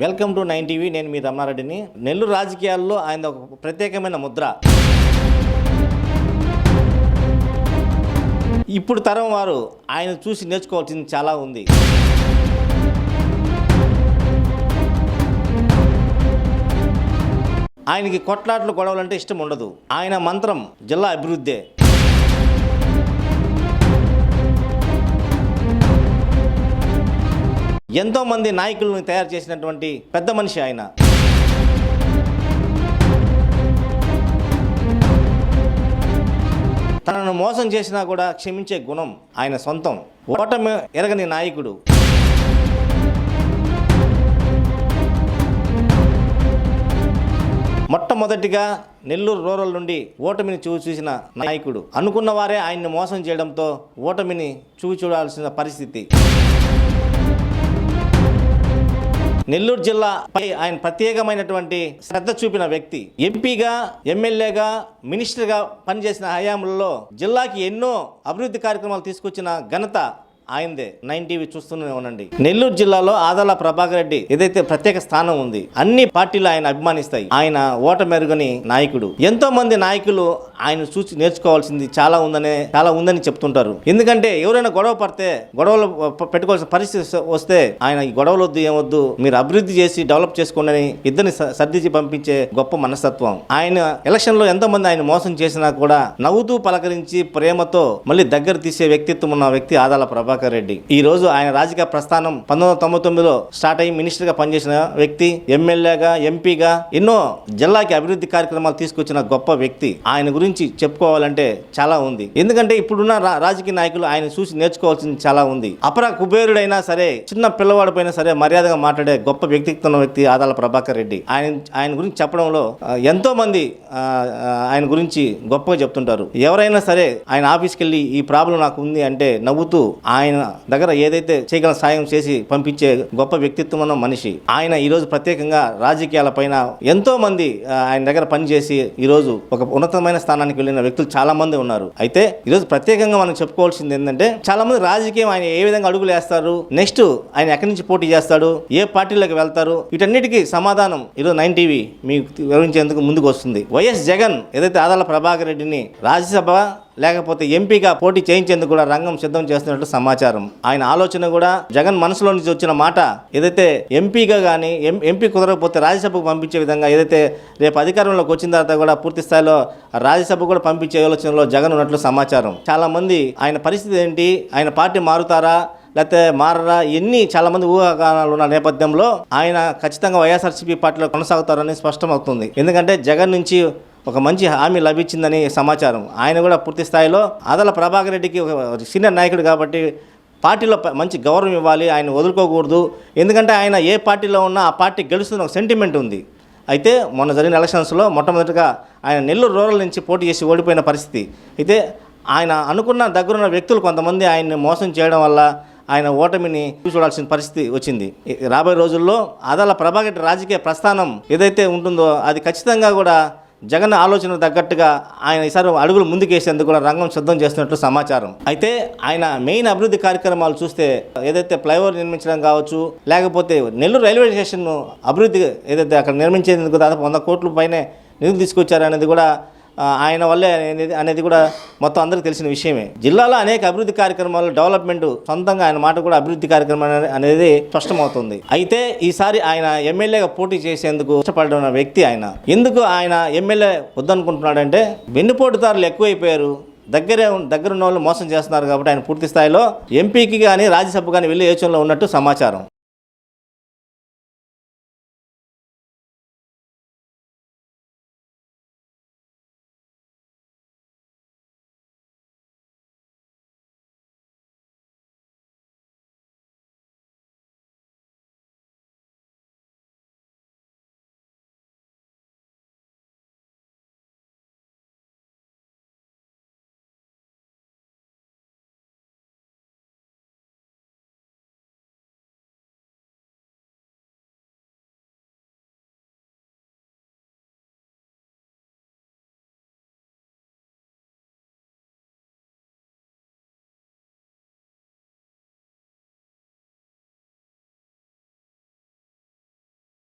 Welcome to nine TV. నేను మీ రమణారెడ్డిని. నెల్లూరు రాజకీయాల్లో ఆయన ఒక ప్రత్యేకమైన ముద్ర. ఇప్పుడు తరం వారు ఆయన చూసి నేర్చుకోవాల్సింది చాలా ఉంది. ఆయనకి కొట్లాట్లు గొడవలంటే ఇష్టం ఉండదు. ఆయన మంత్రం జిల్లా అభివృద్ధే. ఎంతో మంది నాయకులను తయారు చేసినటువంటి పెద్ద మనిషి ఆయన. తనను మోసం చేసినా కూడా క్షమించే గుణం ఆయన సొంతం. ఓటమి ఎరగని నాయకుడు. మొట్టమొదటిగా నెల్లూరు రూరల్ నుండి ఓటమిని చూ చూసిన నాయకుడు. అనుకున్న వారే ఆయన్ని మోసం చేయడంతో ఓటమిని చూసి చూడాల్సిన పరిస్థితి. నెల్లూరు జిల్లాపై ఆయన ప్రత్యేకమైనటువంటి శ్రద్ధ చూపిన వ్యక్తి. ఎంపీగా ఎమ్మెల్యేగా మినిస్టర్గా పనిచేసిన హయాంలో జిల్లాకి ఎన్నో అభివృద్ధి కార్యక్రమాలు తీసుకొచ్చిన ఘనత ఆయనదే నైన్ టీవీ చూస్తూనే ఉండండి. నెల్లూరు జిల్లాలో ఆదాల ప్రభాకర్ రెడ్డి ఏదైతే ప్రత్యేక స్థానం ఉంది అన్ని పార్టీలు ఆయన అభిమానిస్తాయి. ఆయన ఓట మెరుగని నాయకుడు. ఎంతో మంది నాయకులు ఆయన చూసి నేర్చుకోవాల్సింది చాలా ఉందనే చాలా ఉందని చెప్తుంటారు. ఎందుకంటే ఎవరైనా గొడవ పడితే గొడవలు పెట్టుకోవాల్సిన పరిస్థితి వస్తే- ఆయన ఈ గొడవలు వద్దు ఏమొద్దు మీరు అభివృద్ధి చేసి డెవలప్ చేసుకోండి అని ఇద్దరిని సర్దించి పంపించే గొప్ప మనస్తత్వం. ఆయన ఎలక్షన్లో ఎంతో మంది ఆయన మోసం చేసినా కూడా నవ్వుతూ పలకరించి ప్రేమతో మళ్ళీ దగ్గర తీసే వ్యక్తిత్వం ఉన్న వ్యక్తి ఆదాల ప్రభాకర్ రెడ్డి. ఈ రోజు ఆయన రాజకీయ ప్రస్థానం పంతొమ్మిది వందల తొంభై తొమ్మిదిలో స్టార్ట్ అయ్యి మినిస్టర్గా పనిచేసిన వ్యక్తి ఎమ్మెల్యేగా ఎంపీగా ఎన్నో జిల్లాకి అభివృద్ధి కార్యక్రమాలు తీసుకొచ్చిన గొప్ప వ్యక్తి. ఆయన గురించి చెప్పుకోవాలంటే చాలా ఉంది. ఎందుకంటే ఇప్పుడున్న రా- రాజకీయ నాయకులు ఆయన చూసి నేర్చుకోవాల్సింది చాలా ఉంది. అపర కుబేరుడైనా సరే చిన్న పిల్లవాడు పైన సరే మర్యాదగా మాట్లాడే గొప్ప వ్యక్తిత్వం వ్యక్తి ఆదాల ప్రభాకర్ రెడ్డి. ఆయన ఆయన గురించి చెప్పడంలో ఎంతో మంది ఆయన గురించి గొప్పగా చెప్తుంటారు. ఎవరైనా సరే ఆయన ఆఫీస్కి వెళ్ళి ఈ ప్రాబ్లం నాకు ఉంది అంటే నవ్వుతూ ఆయన దగ్గర ఏదైతే చేయగల సాయం చేసి పంపించే గొప్ప వ్యక్తిత్వం ఉన్న మనిషి ఆయన ఈరోజు ప్రత్యేకంగా రాజకీయాల పైన ఎంతో మంది ఆయన దగ్గర పనిచేసి ఈరోజు ఒక ఉన్నతమైన స్థానానికి వెళ్ళిన వ్యక్తులు చాలా మంది ఉన్నారు. అయితే ఈరోజు ప్రత్యేకంగా మనం చెప్పుకోవాల్సింది ఏంటంటే చాలా మంది రాజకీయం ఆయన ఏ విధంగా అడుగులు వేస్తారు నెక్స్ట్ ఆయన ఎక్కడి నుంచి పోటీ చేస్తాడు ఏ పార్టీలోకి వెళ్తారు వీటన్నిటికీ సమాధానం ఈరోజు నైన్ టీవీ మీకు వివరించేందుకు ముందుకు వస్తుంది. వైఎస్ జగన్ ఏదైతే ఆదాల ప్రభాకర్ రెడ్డిని రాజ్యసభ లేకపోతే ఎంపీగా పోటీ చేయించేందుకు కూడా రంగం సిద్ధం చేస్తున్నట్టు సమాచారం. ఆయన ఆలోచన కూడా జగన్ మనసులో నుంచి వచ్చిన మాట ఏదైతే ఎంపీగా కానీ ఎంపీ కుదరకపోతే రాజ్యసభకు పంపించే విధంగా ఏదైతే రేపు అధికారంలోకి వచ్చిన తర్వాత కూడా పూర్తి స్థాయిలో రాజ్యసభ కూడా పంపించే ఆలోచనలో జగన్ ఉన్నట్లు సమాచారం. చాలా మంది ఆయన పరిస్థితి ఏంటి? ఆయన పార్టీ మారుతారా? లేకపోతే మారరా? ఎన్ని చాలా మంది ఊహాగానాలు ఉన్న నేపథ్యంలో ఆయన ఖచ్చితంగా వైఎస్ఆర్సీపీ పార్టీలో కొనసాగుతారని స్పష్టమవుతుంది. ఎందుకంటే జగన్ నుంచి ఒక మంచి హామీ లభించిందని సమాచారం. ఆయన కూడా పూర్తి స్థాయిలో ఆదల ప్రభాకర్ రెడ్డికి ఒక సీనియర్ నాయకుడు కాబట్టి పార్టీలో మంచి గౌరవం ఇవ్వాలి ఆయన వదులుకోకూడదు. ఎందుకంటే ఆయన ఏ పార్టీలో ఉన్నా ఆ పార్టీ గెలుస్తున్న ఒక సెంటిమెంట్ ఉంది. అయితే మొన్న జరిగిన ఎలక్షన్స్లో మొట్టమొదటిగా ఆయన నెల్లూరు రూరల్ నుంచి పోటీ చేసి ఓడిపోయిన పరిస్థితి. అయితే ఆయన అనుకున్న దగ్గరున్న వ్యక్తులు కొంతమంది ఆయన్ని మోసం చేయడం వల్ల ఆయన ఓటమిని చూడాల్సిన పరిస్థితి వచ్చింది. రాబోయే రోజుల్లో అదాల ప్రభాకర్ రాజకీయ ప్రస్థానం ఏదైతే ఉంటుందో అది ఖచ్చితంగా కూడా జగన్ ఆలోచన తగ్గట్టుగా ఆయన ఈసారి అడుగులు ముందుకేసేందుకు కూడా రంగం సిద్ధం చేస్తున్నట్లు సమాచారం. అయితే ఆయన మెయిన్ అభివృద్ధి కార్యక్రమాలు చూస్తే ఏదైతే ఫ్లైఓవర్ నిర్మించడం కావచ్చు లేకపోతే నెల్లూరు రైల్వే స్టేషన్ అభివృద్ధి ఏదైతే అక్కడ నిర్మించేందుకు దాదాపు వంద కోట్ల పైనే నిధులు తీసుకొచ్చారనేది కూడా ఆయన వల్లే అనేది అనేది కూడా మొత్తం అందరికీ తెలిసిన విషయమే. జిల్లాలో అనేక అభివృద్ధి కార్యక్రమాలు డెవలప్మెంట్ సొంతంగా ఆయన మాట కూడా అభివృద్ధి కార్యక్రమం అనేది స్పష్టమవుతుంది. అయితే ఈసారి ఆయన ఎమ్మెల్యేగా పోటీ చేసేందుకు ఇష్టపడిన వ్యక్తి ఆయన. ఎందుకు ఆయన ఎమ్మెల్యే వద్దనుకుంటున్నాడంటే వెన్నుపోటుదారులు ఎక్కువైపోయారు. దగ్గరే దగ్గరున్న దగ్గర ఉన్న వాళ్ళు మోసం చేస్తున్నారు కాబట్టి ఆయన పూర్తి స్థాయిలో ఎంపీకి కానీ రాజ్యసభ కానీ వెళ్ళే యోచనలో ఉన్నట్టు సమాచారం.